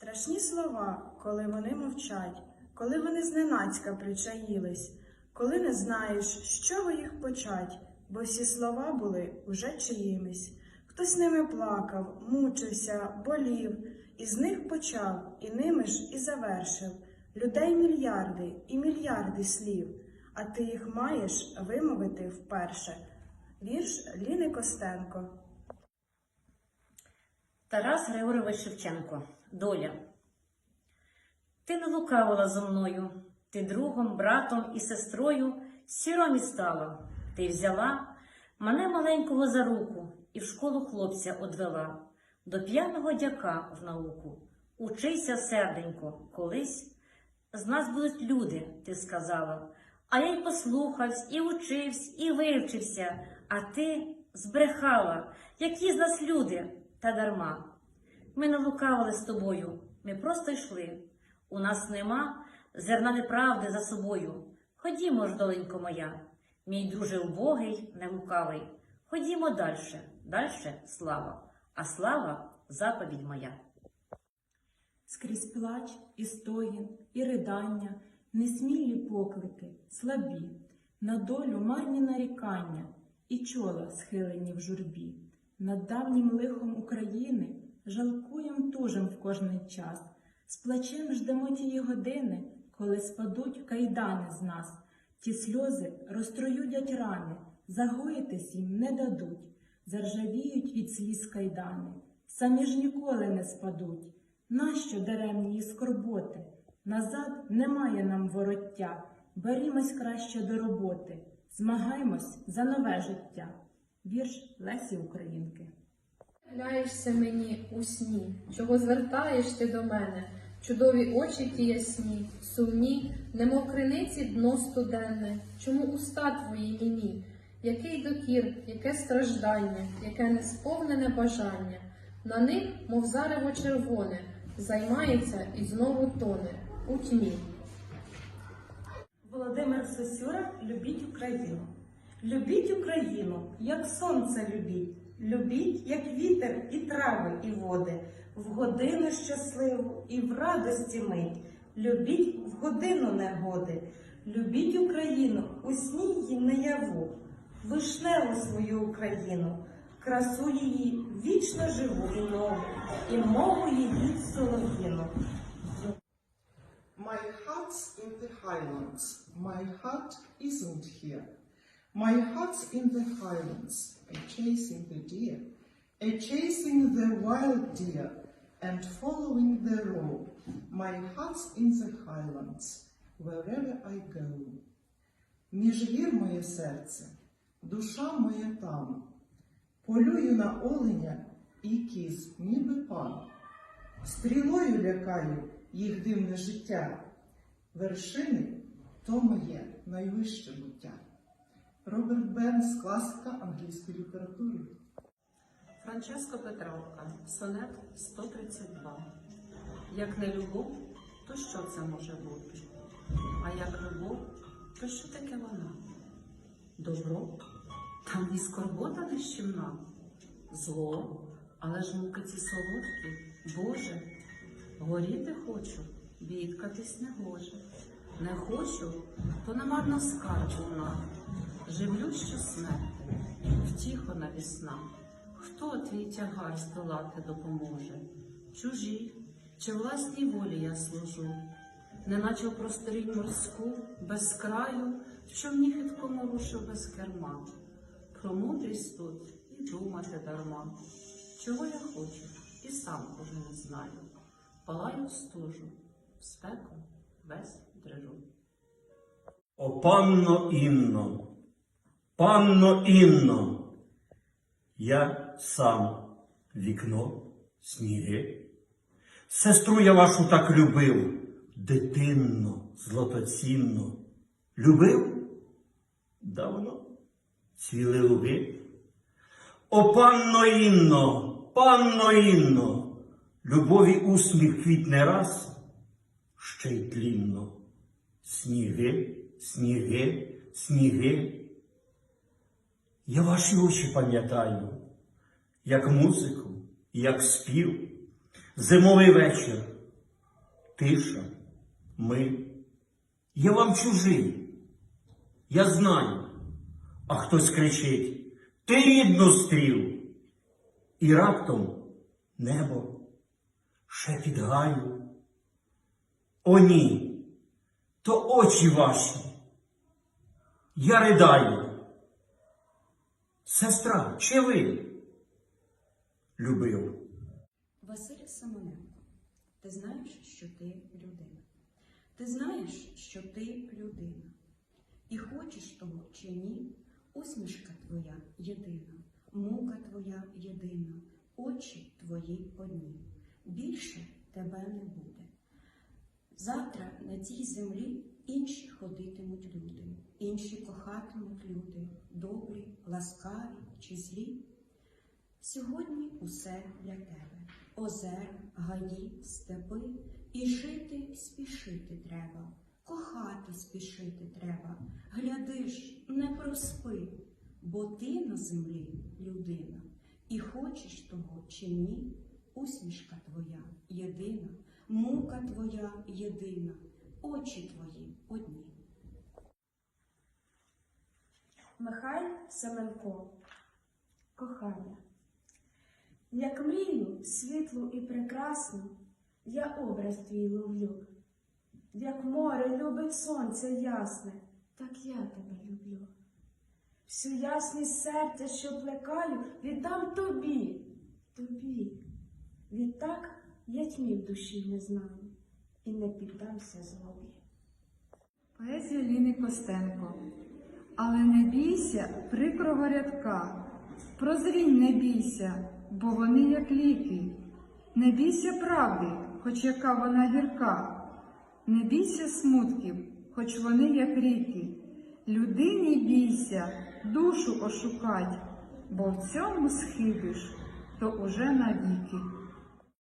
Страшні слова, коли вони мовчать, коли вони зненацька причаїлись, коли не знаєш, з чого їх почать, бо всі слова були уже чиїмись. Хтось ними плакав, мучився, болів, і з них почав, і ними ж і завершив. Людей мільярди і мільярди слів, а ти їх маєш вимовити вперше. Вірш Ліни Костенко. Тарас Григорович Шевченко. Доля. Ти не лукавила зо мною, ти другом, братом і сестрою сіромі стала. Ти взяла мене маленького за руку і в школу хлопця одвела, до п'яного дяка в науку. Учися, серденько, колись. З нас будуть люди, ти сказала. А я й послухавсь, і учився, і вивчився, а ти збрехала, які з нас люди, та дарма. Ми не лукавили з тобою, ми просто йшли. У нас нема зерна неправди за собою. Ходімо ж, доленько моя, мій друже убогий, не лукавий. Ходімо дальше, дальше слава, а слава заповідь моя. Скрізь плач і стогін, і ридання, несмілі поклики, слабі, на долю марні нарікання, і чола схилені в журбі. Над давнім лихом України жалкуєм тужим в кожний час. З плачем ждемо тієї години, коли спадуть кайдани з нас. Ті сльози розтроюдять рани, загоїтись їм не дадуть, заржавіють від сліз кайдани, самі ж ніколи не спадуть. Нащо даремні скорботи? Назад немає нам вороття, берімось краще до роботи, змагаймось за нове життя. Вірш Лесі Українки. Гляєшся мені у сні, чого звертаєш ти до мене, чудові очі ті ясні, сумні, немов криниці дно студенне, чому уста твої німі, який докір, яке страждання, яке несповнене бажання, на них, мов зарево червоне, займається і знову тоне у тьмі. Володимир Сосюра, любіть Україну. Любіть Україну, як сонце любіть. Любіть, як вітер, і трави, і води, в годину щасливу і в радості мить. Любіть в годину негоди. Любіть Україну, у сні й наяву, вишневу свою Україну, красу її вічно живу і нову, і мову її солов'їну. My heart's in the highlands, my heart isn't here. My heart's in the highlands, a chasing the deer, a chasing the wild deer, and following the road. My heart's in the highlands, wherever I go. Між гір моє серце, душа моя там, полюю на оленя і кіз, ніби пан. Стрілою лякаю їх дивне життя. Вершини то моє найвище буття. Роберт Бернс, класика англійської літератури. Франческо Петровка, сонет 132. Як не любов, то що це може бути? А як любов, то що таке вона? Добро? Там і скорбота нещівна. Зло, але ж муки ці солодкі, Боже, горіти хочу, бідкатись не гоже. Не хочу, то немарно скарбу вона. Живлю що смерти, втіхо навісна. Хто твій тягар здолати допоможе? Чужі, чи власній волі я служу, неначе в просторінь морську, без краю, в човні хиткому рушив без керма. Про мудрість тут і думати дарма. Чого я хочу, і сам уже не знаю. Палаю стужу, в спеку весь дрижу. О панно Інно, панно Інно, я сам вікно, сніги. Сестру я вашу так любив, дитинно, злотоцінно. Любив? Давно цвіли луги. О панно Інно, панно Інно, любові усміх квітне раз, ще й тлінно. Сніги, сніги, сніги. Я ваші очі пам'ятаю, як музику, як спів, зимовий вечір, тиша, ми. Я вам чужий. Я знаю. А хтось кричить Ти рідну стрів. І раптом небо шепіт гаю. О, ні, то очі ваші. Я ридаю. Сестра, чи ви любив? Василь Семененко, ти знаєш, що ти людина. Ти знаєш, що ти людина. І хочеш того чи ні, усмішка твоя єдина, мука твоя єдина, очі твої одні. Більше тебе не буде. Завтра на цій землі інші ходитимуть люди, інші кохатимуть люди, добрі, ласкаві чи злі. Сьогодні усе для тебе. Озера, гаї, степи, і жити спішити треба, кохати спішити треба. Глядиш, не проспи, бо ти на землі людина, і хочеш того чи ні, усмішка твоя єдина, мука твоя єдина, очі твої одні. Михайль Семенко. Кохання. Як мрію світлу і прекрасну, я образ твій ловлю. Як море любить сонце ясне, так я тебе люблю. Всю ясність серця, що плекаю, віддам тобі, тобі. Відтак я тьмі в душі не знаю і не піддамся злобі. Поезія Ліни Костенко. Але не бійся прикрого рядка, прозрінь не бійся, бо вони як ліки. Не бійся правди, хоч яка вона гірка. Не бійся смутків, хоч вони як ріки. Людині бійся, душу ошукать, бо в цьому схибиш, то уже навіки.